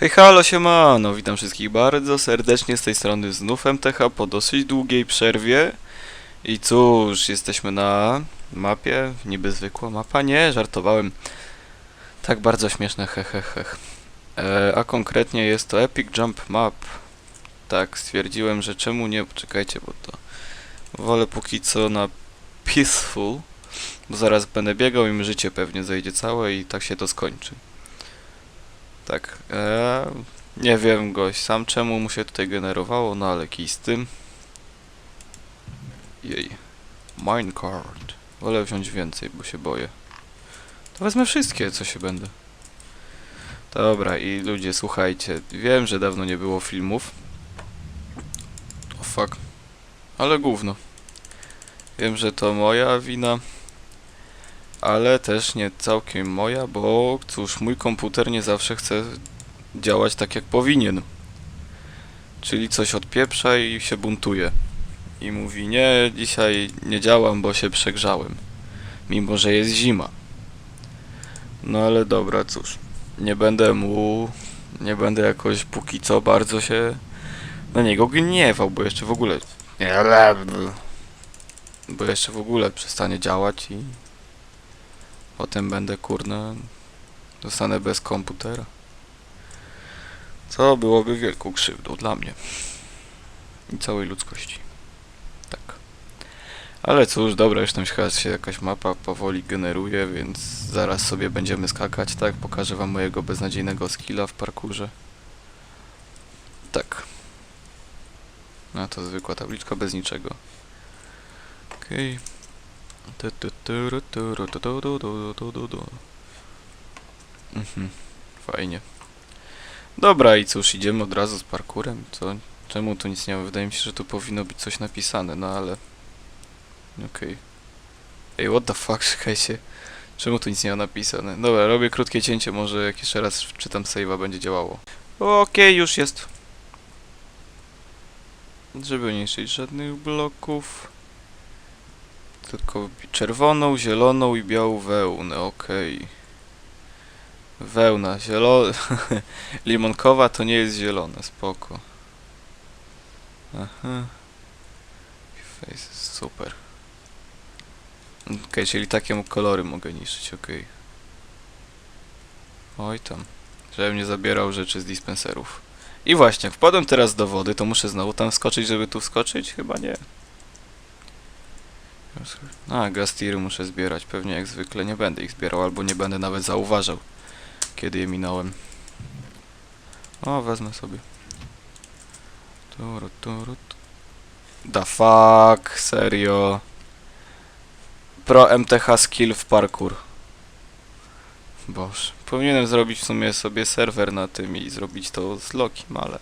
Hej, halo, siemano, witam wszystkich bardzo serdecznie z tej strony znów MTH po dosyć długiej przerwie. I cóż, jesteśmy na mapie, niby zwykła mapa, nie, żartowałem. Tak bardzo śmieszne, heheheh. E, a konkretnie jest to Epic Jump Map. Tak, stwierdziłem, że czemu nie, poczekajcie, bo to wolę póki co na Peaceful, bo zaraz będę biegał i mi życie pewnie zejdzie całe i tak się to skończy. Tak, e, nie wiem gość sam czemu mu się tutaj generowało, no ale kij z tym. Jej. Minecart. Wolę wziąć więcej, bo się boję. To wezmę wszystkie, co się będę. Dobra, i ludzie, słuchajcie, wiem, że dawno nie było filmów. O fuck. Ale gówno. Wiem, że to moja wina. Ale też nie całkiem moja, bo cóż, mój komputer nie zawsze chce działać tak jak powinien. Czyli coś odpieprza i się buntuje. I mówi, nie, dzisiaj nie działam, bo się przegrzałem. Mimo, że jest zima. No ale dobra, cóż. Nie będę mu... Nie będę jakoś póki co bardzo się na niego gniewał, bo jeszcze w ogóle... Bo jeszcze w ogóle przestanie działać i... Potem będę kurna. Zostanę bez komputera. Co byłoby wielką krzywdą dla mnie. I całej ludzkości. Tak. Ale cóż, dobra, już tam chyba się jakaś mapa powoli generuje, więc zaraz sobie będziemy skakać, tak? Pokażę wam mojego beznadziejnego skilla w parkurze. Tak. No to zwykła tabliczka bez niczego. Okej. Tu, tu, tu, tu. Mhm, fajnie. Dobra, i cóż, idziemy od razu z parkurem. Co? Czemu tu nic nie ma? Wydaje mi się, że tu powinno być coś napisane, no ale... Okej. Ej, what the fuck, czekajcie. Czemu tu nic nie ma napisane? Dobra, robię krótkie cięcie, może jak jeszcze raz wczytam save'a będzie działało. Okej, już jest. Żeby nie niszczyć żadnych bloków. Tylko czerwoną, zieloną i białą wełnę, okej. Wełna, zielona. Limonkowa to nie jest zielone, spoko. Aha. Face, super. Okej, czyli takie kolory mogę niszczyć, okej. Oj tam. Żebym nie zabierał rzeczy z dispenserów. I właśnie, jak wpadłem teraz do wody, to muszę znowu tam skoczyć, żeby tu wskoczyć? Chyba nie. A, gastiry muszę zbierać. Pewnie jak zwykle nie będę ich zbierał, albo nie będę nawet zauważał, kiedy je minąłem. O, wezmę sobie. Turu, turu, tu. The fuck, serio. Pro MTH skill w parkour. Boże, powinienem zrobić w sumie sobie serwer na tym i zrobić to z Lokim, ale...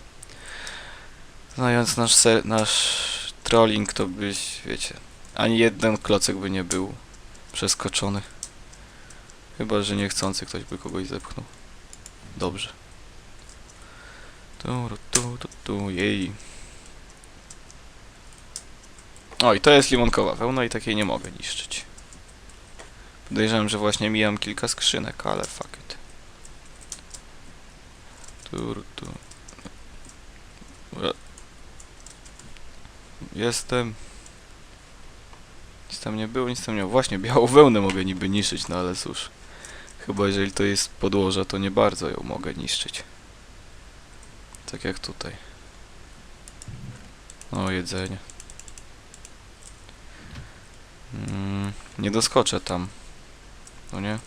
Znając nasz, nasz trolling, to byś, wiecie, ani jeden klocek by nie był przeskoczony. Chyba, że niechcący ktoś by kogoś zepchnął. Dobrze. Tu, tu, tu, tu, jej. Oj, to jest limonkowa wełna i takiej nie mogę niszczyć. Podejrzewam, że właśnie mijam kilka skrzynek, ale fuck it. Tu, tu. Jestem. Tam nie było, nic tam nie było. Właśnie, białą wełnę mogę niby niszczyć, no ale cóż. Chyba jeżeli to jest podłoża, to nie bardzo ją mogę niszczyć. Tak jak tutaj. O, jedzenie. Mm, nie doskoczę tam. No nie?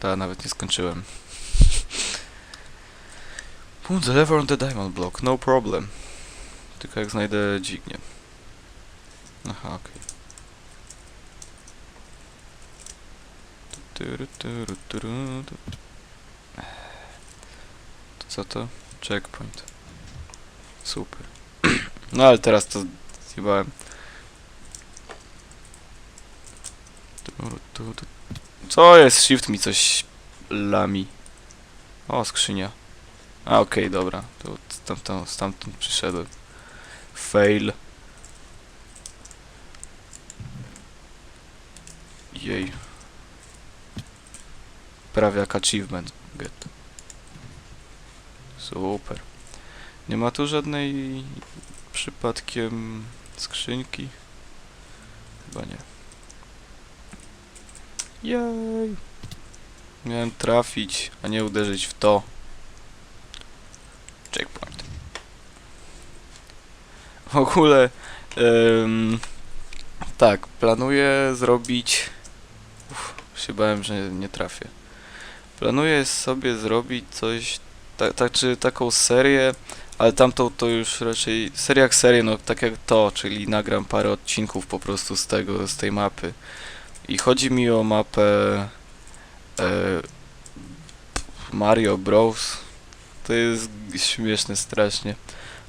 Ta, nawet nie skończyłem. Put the lever on the diamond block, no problem. Tylko jak znajdę dźwignię. Aha, okej. Tyru, tyru, tyru, tu. To co to? Checkpoint. Super. No ale teraz to zjebałem. Co jest? Shift mi coś lami. O, skrzynia. A, okej, dobra. To stamtąd, stamtąd przyszedłem. Fail. Jej. Prawie jak achievement. Get. Super. Nie ma tu żadnej przypadkiem skrzynki? Chyba nie. Jej. Miałem trafić, a nie uderzyć w to. Checkpoint. W ogóle tak, planuję zrobić Uff, się bałem, że nie trafię. Planuję sobie zrobić coś, tak, tak czy taką serię, ale tamtą to już raczej, seria jak serię, no tak jak to, czyli nagram parę odcinków po prostu z tego, z tej mapy. I chodzi mi o mapę e, Mario Bros. To jest śmieszne strasznie.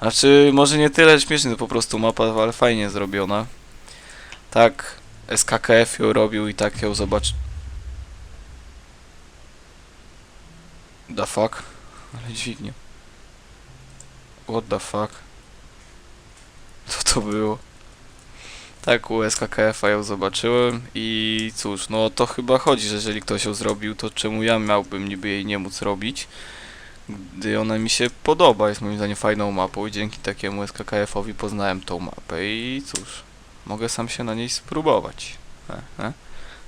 Znaczy, może nie tyle śmieszne, to po prostu mapa, ale fajnie zrobiona. Tak, SKKF ją robił i tak ją zobacz. The fuck? Ale dźwignie. What the fuck? Co to było? Tak, u SKKF-a ją zobaczyłem i cóż, no to chyba chodzi, że jeżeli ktoś ją zrobił, to czemu ja miałbym niby jej nie móc robić? Gdy ona mi się podoba, jest moim zdaniem fajną mapą i dzięki takiemu SKKF-owi poznałem tą mapę i cóż, mogę sam się na niej spróbować. E, e?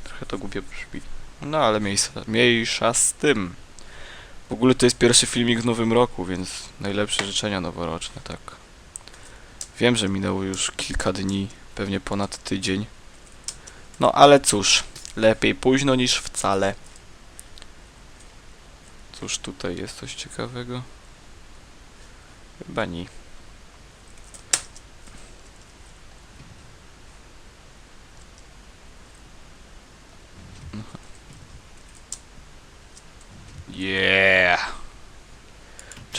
Trochę to głupie brzmi. No ale mniejsza, mniejsza z tym. W ogóle to jest pierwszy filmik w nowym roku, więc najlepsze życzenia noworoczne, tak. Wiem, że minęło już kilka dni, pewnie ponad tydzień. No ale cóż, lepiej późno niż wcale. Cóż tutaj jest coś ciekawego? Chyba nie. Yeah!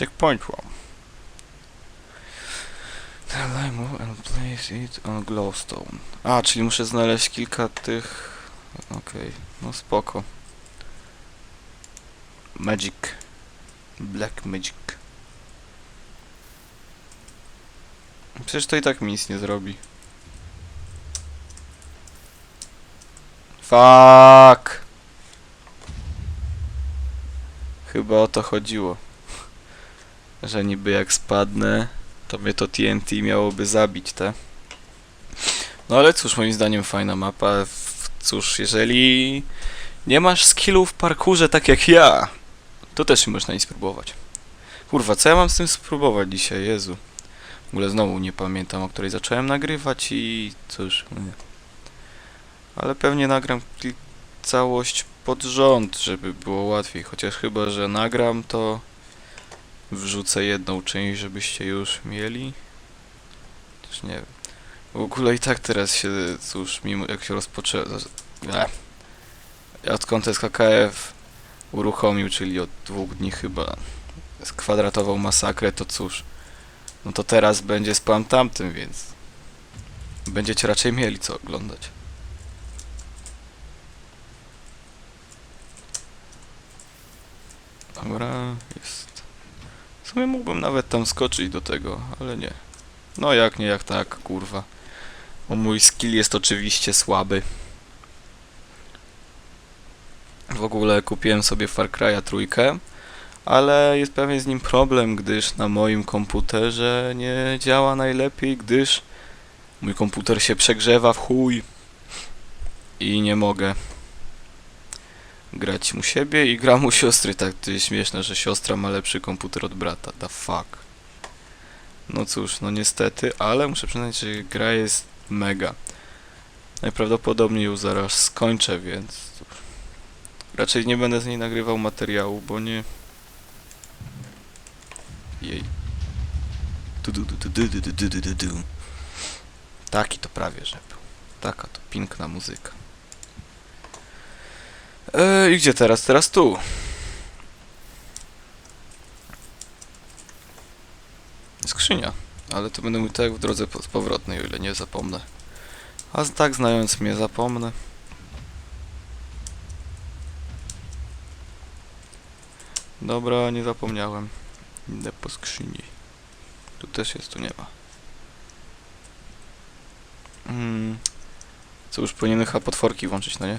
Checkpoint. Then I move and place it on glowstone. A, czyli muszę znaleźć kilka tych... Okej, no spoko. Magic. Black Magic. Przecież to i tak mi nic nie zrobi. Fuck! Chyba o to chodziło. Że niby jak spadnę, to mnie to TNT miałoby zabić, te. No ale cóż, moim zdaniem fajna mapa. Cóż, jeżeli nie masz skillu w parkurze tak jak ja, to też nie można nic spróbować. Kurwa, co ja mam z tym spróbować dzisiaj, Jezu. W ogóle znowu nie pamiętam, o której zacząłem nagrywać i cóż, nie. Ale pewnie nagram całość pod rząd, żeby było łatwiej. Chociaż chyba, że nagram, to wrzucę jedną część, żebyście już mieli. Też nie wiem. W ogóle i tak teraz się, cóż, mimo jak się rozpoczęło... Odkąd SKKF uruchomił, czyli od dwóch dni chyba, skwadratową masakrę, to cóż, no to teraz będzie spam tamtym, więc będziecie raczej mieli co oglądać. Dobra, jest. Sumie mógłbym nawet tam skoczyć do tego, ale nie. No jak nie, jak tak, kurwa. Bo mój skill jest oczywiście słaby. W ogóle kupiłem sobie Far Cry'a trójkę, ale jest pewien z nim problem, gdyż na moim komputerze nie działa najlepiej, gdyż mój komputer się przegrzewa w chuj i nie mogę grać u siebie i gram u siostry. Tak, to jest śmieszne, że siostra ma lepszy komputer od brata. The fuck. No cóż, no niestety, ale muszę przyznać, że gra jest mega. Najprawdopodobniej ją zaraz skończę, więc. Raczej nie będę z niej nagrywał materiału, bo nie... Jej. Taki to prawie, że był. Taka to piękna muzyka. E, I gdzie teraz? Teraz tu. Skrzynia. Ale to będę mówił tak w drodze po- powrotnej, o ile nie zapomnę. A tak znając mnie zapomnę. Dobra, nie zapomniałem. Idę po skrzyni. Tu też jest, tu nie ma. Mm. Co już powinienem chyba potworki włączyć, no nie?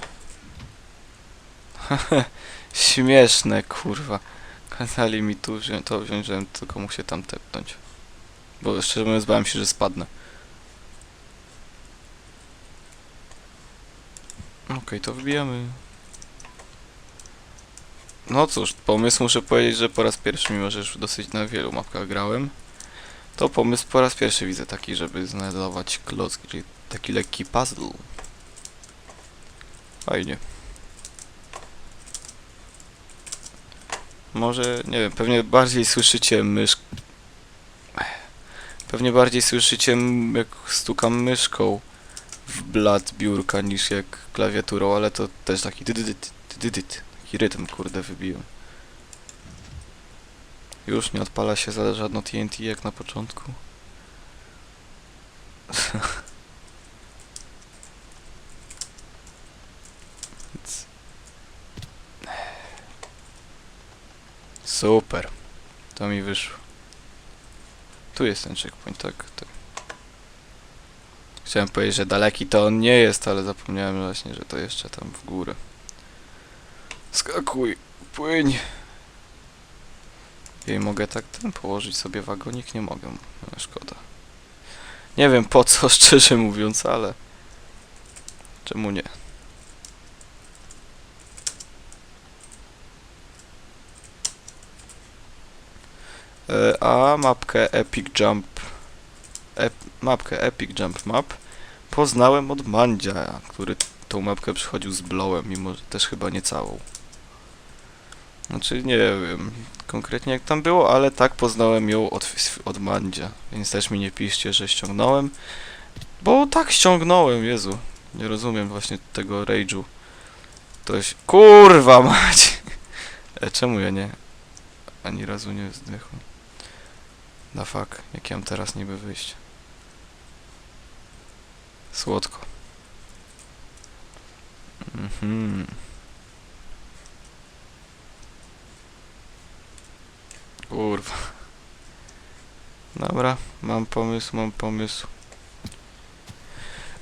Śmieszne, kurwa. Kazali mi tu to wziąć, żebym tylko mógł się tam tepnąć. Bo szczerze mówiąc bałem się, że spadnę. Okej, to wbijamy. No cóż, pomysł muszę powiedzieć, że po raz pierwszy, mimo że już dosyć na wielu mapkach grałem, to pomysł po raz pierwszy widzę taki, żeby znajdować klocki, taki lekki puzzle. Fajnie. Może, nie wiem, pewnie bardziej słyszycie mysz... Pewnie bardziej słyszycie, jak stukam myszką w blat biurka niż jak klawiaturą, ale to też taki dydydyt, taki rytm, kurde, wybiłem. Już nie odpala się za żadno TNT jak na początku. Super. To mi wyszło. Tu jest ten checkpoint, tak? tak. Chciałem powiedzieć, że daleki to on nie jest, ale zapomniałem właśnie, że to jeszcze tam w górę. Skakuj, płyń. I mogę tak ten położyć sobie wagonik? Nie mogę. No, szkoda. Nie wiem po co, szczerze mówiąc, ale... Czemu nie? A mapkę Epic Jump... Ep, mapkę Epic Jump Map poznałem od Mandzia, który tą mapkę przychodził z Blowem, mimo że też chyba nie całą. Znaczy nie wiem konkretnie jak tam było, ale tak poznałem ją od, od Mandzia, więc też mi nie piszcie, że ściągnąłem, bo tak ściągnąłem, Jezu. Nie rozumiem właśnie tego rage'u. Ktoś... Kurwa mać! E, czemu ja nie... Ani razu nie zdechłem? Na fuck, jak ja mam teraz niby wyjść? Słodko. Mhm. Kurwa. Dobra, mam pomysł, mam pomysł.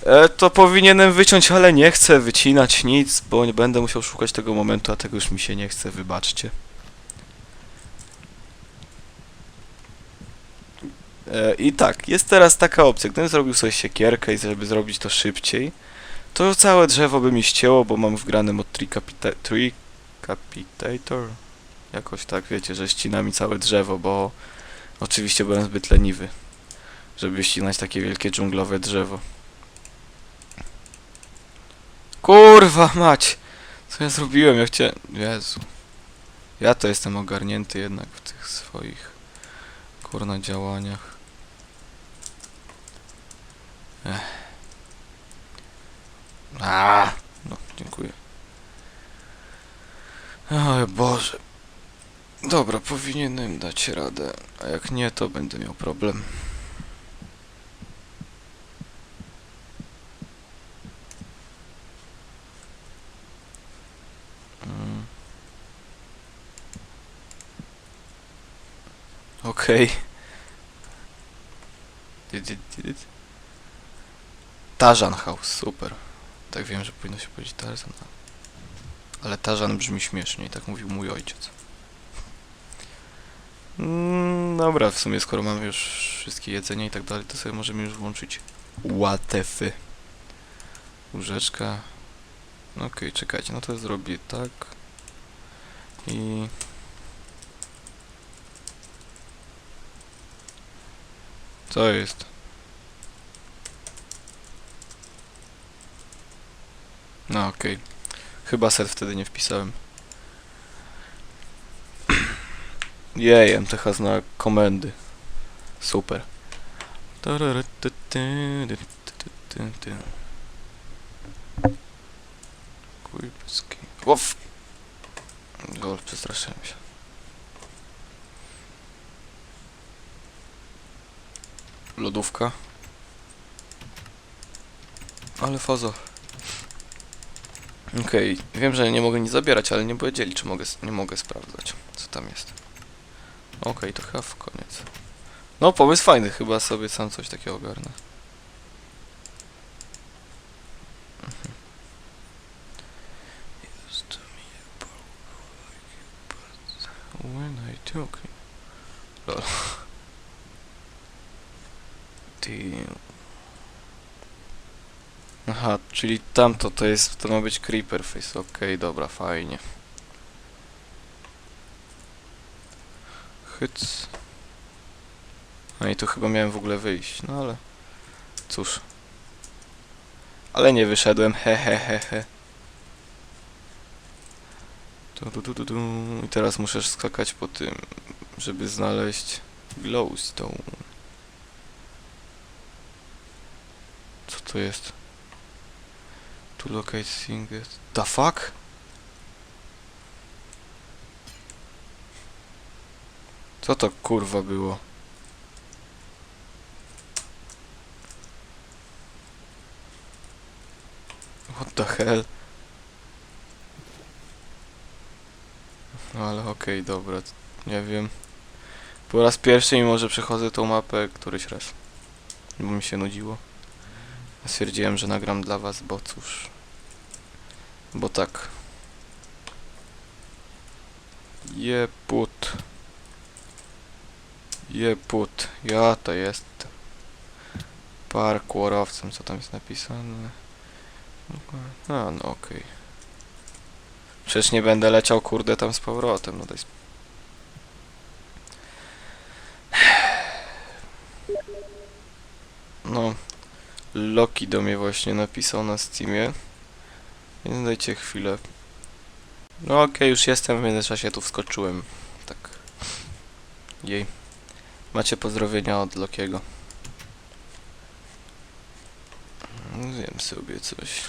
E, to powinienem wyciąć, ale nie chcę wycinać nic, bo nie będę musiał szukać tego momentu, a tego już mi się nie chce, wybaczcie. I tak, jest teraz taka opcja, gdybym zrobił sobie siekierkę i żeby zrobić to szybciej, to całe drzewo by mi ścięło, bo mam wgrane mod Tricapita- Tricapitator. Jakoś tak, wiecie, że ścina mi całe drzewo, bo oczywiście byłem zbyt leniwy, żeby ścinać takie wielkie dżunglowe drzewo. Kurwa mać! Co ja zrobiłem? Ja chciałem... Jezu. Ja to jestem ogarnięty jednak w tych swoich kurna działaniach. A, no, dziękuję. Oj Boże. Dobra, powinienem dać radę, a jak nie, to będę miał problem. Mm. Okej. Did it, did it? Tarzan House, super. Tak wiem, że powinno się powiedzieć Tarzan. Ale Tarzan brzmi śmiesznie tak mówił mój ojciec. Mm, dobra, w sumie skoro mamy już wszystkie jedzenie i tak dalej, to sobie możemy już włączyć łatefy. Łóżeczka. No Okej, czekajcie, no to zrobię tak. I... Co jest? No okej. Chyba set wtedy nie wpisałem. Jej, MTH zna komendy. Super. Kujpski. Łow! Gol, przestraszyłem się. Lodówka. Ale fazo. Okej, wiem, że nie mogę nic zabierać, ale nie powiedzieli, czy mogę, nie mogę sprawdzać, co tam jest. Okej, to chyba w koniec. No, pomysł fajny, chyba sobie sam coś takiego ogarnę. Mhm. When I Lol. Ty. Aha, czyli tamto to jest, to ma być Creeper Face, okej, dobra, fajnie. Hyc. No i tu chyba miałem w ogóle wyjść, no ale cóż. Ale nie wyszedłem, he he he he. Tu, tu, tu, tu. I teraz muszę skakać po tym, żeby znaleźć glowstone. Co to jest? To locate singet. The fuck? Co to kurwa było? What the hell? No ale okej, dobra, t- nie wiem. Po raz pierwszy, mimo że przechodzę tą mapę któryś raz. Bo mi się nudziło. Stwierdziłem, że nagram dla was, bo cóż. Bo tak. Je put. Je put. Ja to jest. Parkurowcem, co tam jest napisane? A, no okej. Przecież nie będę leciał, kurde, tam z powrotem, no daj No, Loki do mnie właśnie napisał na Steamie. Więc dajcie chwilę. No okej, już jestem, w międzyczasie tu wskoczyłem. Tak. Jej. Macie pozdrowienia od Lokiego. No, Zjem sobie coś.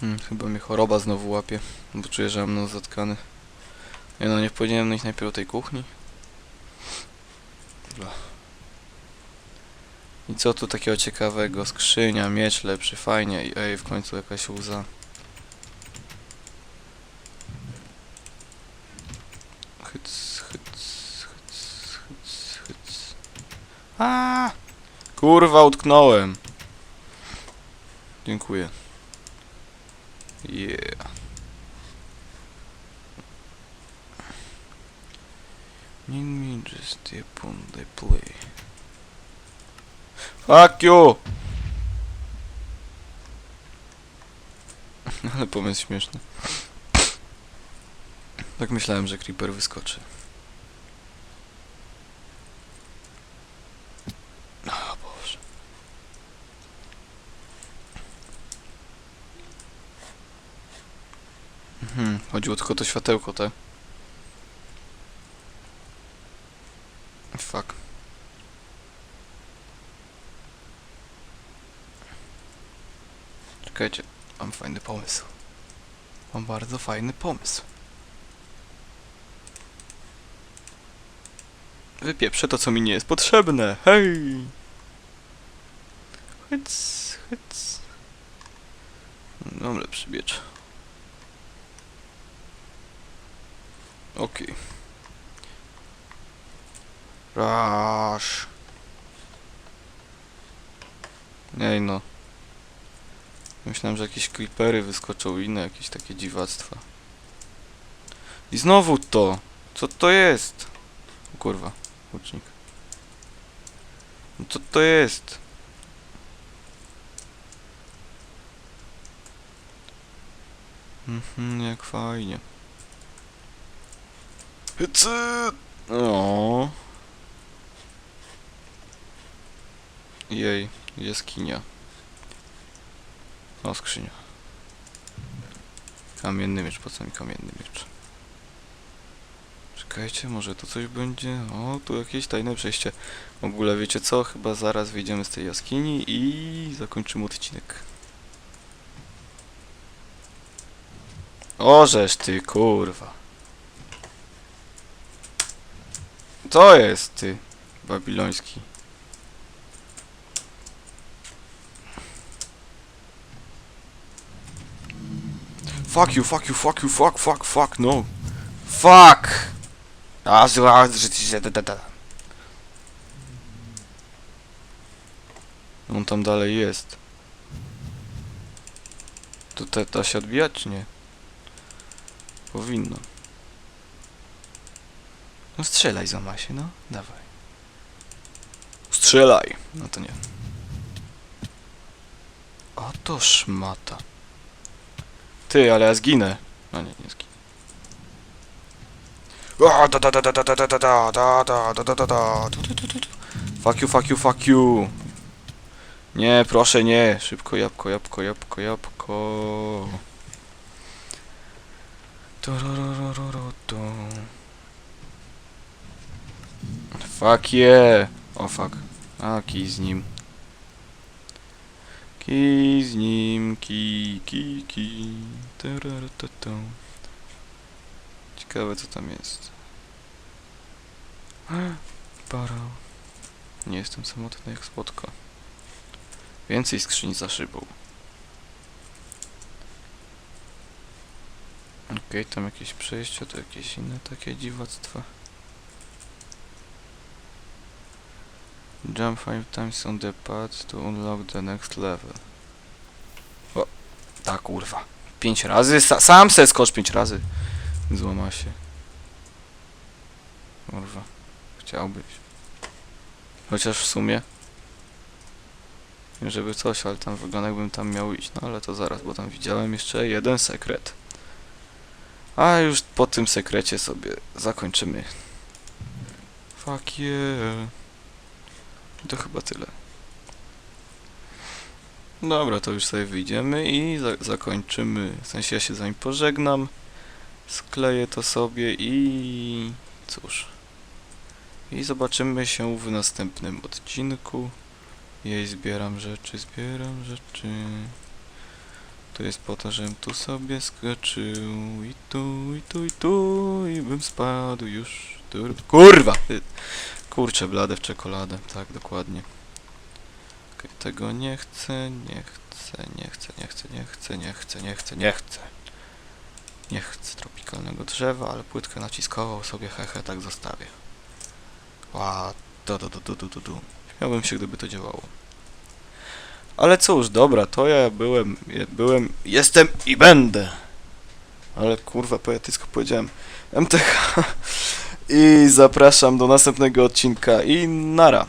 Hmm, chyba mnie choroba znowu łapie, bo czuję, że mam nos zatkany. Ja no nie powinienem iść najpierw do tej kuchni. Dobra. I co tu takiego ciekawego? Skrzynia, miecz lepszy, fajnie. I ej, w końcu jakaś łza. Hyc, hyc, hyc, hyc, hyc. A! Kurwa, utknąłem. Dziękuję. Yeah. Nin me just step on the play. Fuck you! Ale pomysł śmieszny. Tak myślałem, że Creeper wyskoczy. O Boże. Mhm, chodziło tylko o to światełko, tak? Fuck. Czekajcie, mam fajny pomysł. Mam bardzo fajny pomysł. Wypieprzę to, co mi nie jest potrzebne. Hej! Hyc, hyc. Mam lepszy miecz. Okej. Rush. Ej no. Myślałem, że jakieś creepery wyskoczą inne jakieś takie dziwactwa. I znowu to! Co to jest? O kurwa, łucznik. No co to jest? Mhm, jak fajnie. Hycy! O. Jej, jaskinia. O, skrzynia. Kamienny miecz, po co mi kamienny miecz? Czekajcie, może tu coś będzie? O, tu jakieś tajne przejście. W ogóle wiecie co? Chyba zaraz wyjdziemy z tej jaskini i zakończymy odcinek. Ożeż ty, kurwa. Co jest ty, babiloński? Fuck you, fuck you, fuck you, fuck, fuck, fuck, no. Fuck! A, zła, że da, da, da. On tam dalej jest. Tu te, da się odbijać, czy nie? Powinno. No strzelaj, Zamasie, no. Dawaj. Strzelaj! No to nie. O to szmata. Ty, ale ja zginę. No nie, nie zginę. Fuck you, fuck you, fuck you. Nie, proszę, nie. Szybko, jabłko, jabłko, jabłko, jabłko. Fuck yeah. O, oh, fuck. A, z nim. Kij z nim, kij, kij, kij. Ciekawe co tam jest. Para. Nie jestem samotny jak słodko. Więcej skrzyń za szybą. Okej, tam jakieś przejścia, to jakieś inne takie dziwactwa. Jump 5 times on the path to unlock the next level. O, ta kurwa. 5 razy? Sa sam se skocz 5 razy. Złama się. Kurwa. Chciałbyś. Chociaż w sumie. Nie żeby coś, ale tam wygląda jakbym tam miał iść. No ale to zaraz, bo tam widziałem jeszcze jeden sekret. A już po tym sekrecie sobie zakończymy. Fuck yeah. To chyba tyle. Dobra, to już sobie wyjdziemy i za zakończymy. W sensie ja się z wami pożegnam. Skleję to sobie i cóż. I zobaczymy się w następnym odcinku. Jej zbieram rzeczy, zbieram rzeczy. To jest po to, żebym tu sobie skoczył i tu, i tu, i tu, i bym spadł już. Kurwa! Kurczę, blade w czekoladę, tak, dokładnie. Okej, tego nie chcę, nie chcę, nie chcę, nie chcę, nie chcę, nie chcę, nie chcę, nie chcę. Nie chcę tropikalnego drzewa, ale płytkę naciskową sobie hehe tak zostawię. Ła, do, do, do, do, do, do, do. Śmiałbym się, gdyby to działało. Ale cóż, dobra, to ja byłem, byłem, jestem i będę. Ale kurwa, poetycko powiedziałem. MTH. I zapraszam do następnego odcinka i nara.